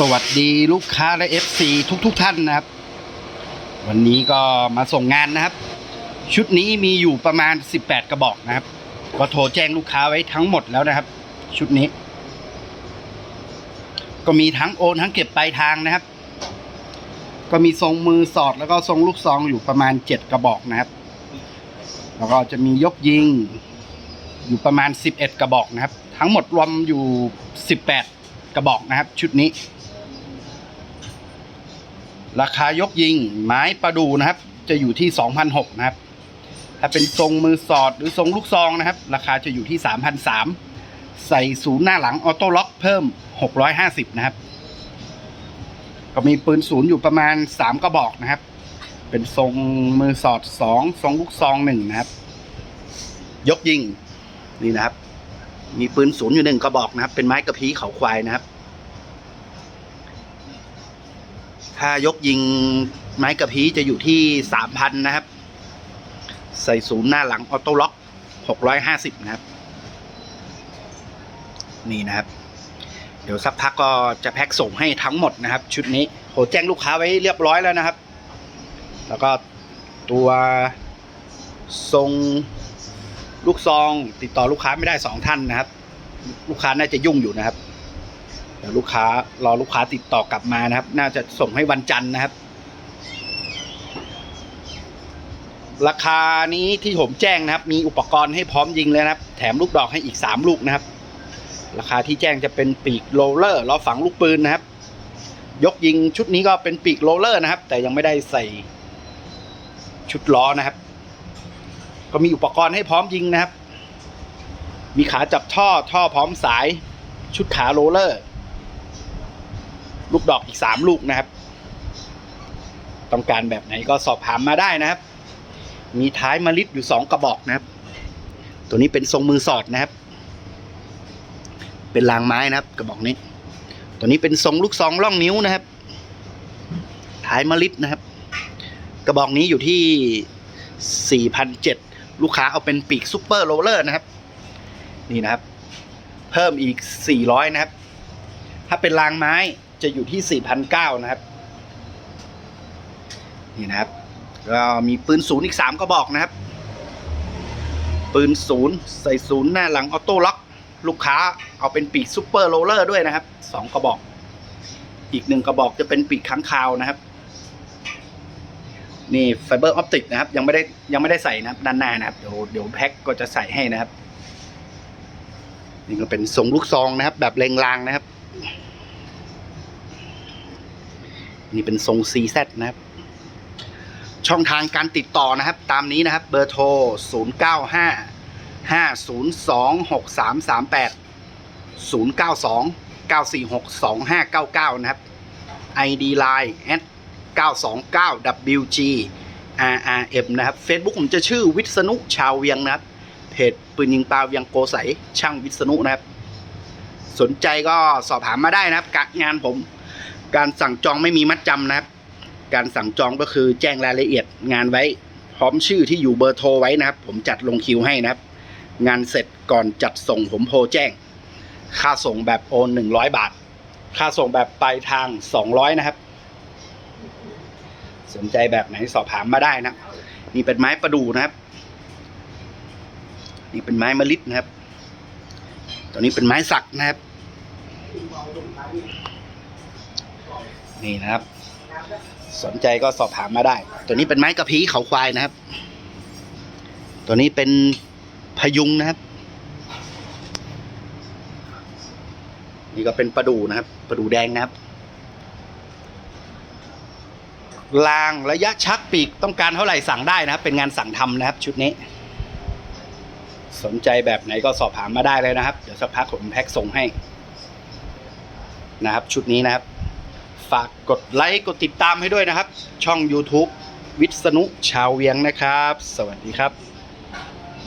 สวัสดีลูกค้าและ FC ทุกทุกๆท่านนะครับ วันนี้ก็มาส่งงานนะครับ ชุดนี้มีอยู่ประมาณ 18 กระบอกนะครับ ก็โทรแจ้งลูกค้าไว้ทั้งหมดแล้วนะครับ ชุดนี้ ก็มีทั้งโอนทั้งเก็บปลายทางนะครับ ก็มีทรงมือสอดแล้วก็ทรงลูกซองอยู่ประมาณ 7 กระบอกนะครับ แล้วก็จะมียกยิง อยู่ประมาณ 11 กระบอกนะครับ ทั้งหมดรวมอยู่ 18 กระบอกนะครับ ชุดนี้ ราคายกยิงไม้ประดูนะครับ จะอยู่ที่2,006นะครับ ถ้าเป็นทรงมือสอดหรือทรงลูกซองนะครับ ราคาจะอยู่ที่3,003ใส่ศูนย์หน้าหลังออโต้ล็อกเพิ่ม 650 นะครับ ก็มีปืนศูนย์อยู่ประมาณ 3 กระบอกนะครับ เป็นทรงมือสอด 2 ทรงลูกซอง 1 นะครับ ยกยิงนี่นะครับ มีปืนศูนย์อยู่หนึ่งกระบอกนะครับ เป็นไม้กระพี้เขาควายนะครับ ถ้ายกยิงไม้กระพี้จะอยู่ที่สามพันนะครับ ใส่ศูนย์หน้าหลังออโต้ล็อกหกร้อยห้าสิบนะครับ นี่นะครับ เดี๋ยวสักพักก็จะแพ็คส่งให้ทั้งหมดนะครับ ชุดนี้โหแจ้งลูกค้าไว้เรียบร้อยแล้วนะครับ แล้วก็ตัวทรงลูกซอง ติดต่อลูกค้าไม่ได้สองท่านนะครับ ลูกค้าน่าจะยุ่งอยู่นะครับ ดี๋ยวลูกค้ารอลูกค้าติดต่อกลับมานะครับ น่าจะส่งให้วันจันทร์นะครับ ราคานี้ที่ผมแจ้งนะครับ มีอุปกรณ์ให้พร้อมยิงเลยนะครับ แถมลูกดอกให้อีกสามลูกนะครับ ราคาที่แจ้งจะเป็นปีกโรลเลอร์ล้อฝังลูกปืนนะครับ ยกยิงชุดนี้ก็เป็นปีกโรลเลอร์นะครับ แต่ยังไม่ได้ใส่ชุดล้อนะครับ ก็มีอุปกรณ์ให้พร้อมยิงนะครับ มีขาจับท่อท่อพร้อมสายชุดขาโรเลอร์ ลูกดอกอีกสามลูกนะครับ ต้องการแบบไหนก็สอบถามมาได้นะครับ มีท้ายมาลิดอยู่สองกระบอกนะครับ ตัวนี้เป็นทรงมือสอดนะครับ เป็นรางไม้นะครับ กระบอกนี้ ตัวนี้เป็นทรงลูกซองล่องนิ้วนะครับ ท้ายมาลิดนะครับ กระบอกนี้อยู่ที่4,007ลูกค้าเอาเป็นปีกซูเปอร์โรลเลอร์นะครับ นี่นะครับ เพิ่มอีก400นะครับ ถ้าเป็นรางไม้ จะอยู่ที่4,009นะครับ นี่นะครับก็มีปืนศูนย์อีก 3กระบอกนะครับ ปืนศูนย์ใส่ศูนย์หน้าหลังออโต้ล็อก ลูกค้าเอาเป็นปีกซูเปอร์โรเลอร์ด้วยนะครับ 2 กระบอก อีกหนึ่งกระบอกจะเป็นปีกค้างคาวนะครับ นี่ไฟเบอร์ออปติกนะครับ ยังไม่ได้ยังไม่ได้ใส่นะครับด้านหน้านะครับ เดี๋ยวเดี๋ยวแพ็คก็จะใส่ให้นะครับ นี่ก็เป็นทรงลูกซองนะครับ แบบเลงรางนะครับ นี่เป็นทรง CZ นะครับ ช่องทางการติดต่อนะครับ ตามนี้นะครับ เบอร์โทร 0 9 5 5 0 2 6 3 3 8 0 9 2 9 4 6 2 5 9 9 นะครับ ID Line at 929 WG RRM นะครับ Facebook ผมจะชื่อวิษณุชาวเวียงนะครับ เพจปืนยิงปลาเวียงโกใสช่างวิษณุนะครับ สนใจก็สอบถามมาได้นะครับกะงานผม การสั่งจองไม่มีมัดจำนะครับ การสั่งจองก็คือแจ้งรายละเอียดงานไว้ พร้อมชื่อที่อยู่เบอร์โทรไว้นะครับ ผมจัดลงคิวให้นะครับ งานเสร็จก่อนจัดส่งผมโทรแจ้ง ค่าส่งแบบโอนหนึ่งร้อยบาท ค่าส่งแบบปลายทางสองร้อยนะครับ สนใจแบบไหนสอบถามมาได้นะนี่เป็นไม้ประดู่นะครับ นี่เป็นไม้มะลิดนะครับ ตัวนี้เป็นไม้สักนะครับ นี่นะครับ สนใจก็สอบถามมาได้ ตัวนี้เป็นไม้กระพี้เขาควายนะครับ ตัวนี้เป็นพยุงนะครับ นี่ก็เป็นประดูนะครับ ประดูแดงนะครับรางระยะชักปีกต้องการเท่าไหร่สั่งได้นะครับ เป็นงานสั่งทำนะครับ ชุดนี้ สนใจแบบไหนก็สอบถามมาได้เลยนะครับ เดี๋ยวสักพักผมแพ็คส่งให้นะครับ ชุดนี้นะครับ ฝากกดไลค์กดติดตามให้ด้วยนะครับ ช่อง YouTube วิษณุชาวเวียงนะครับ สวัสดีครับ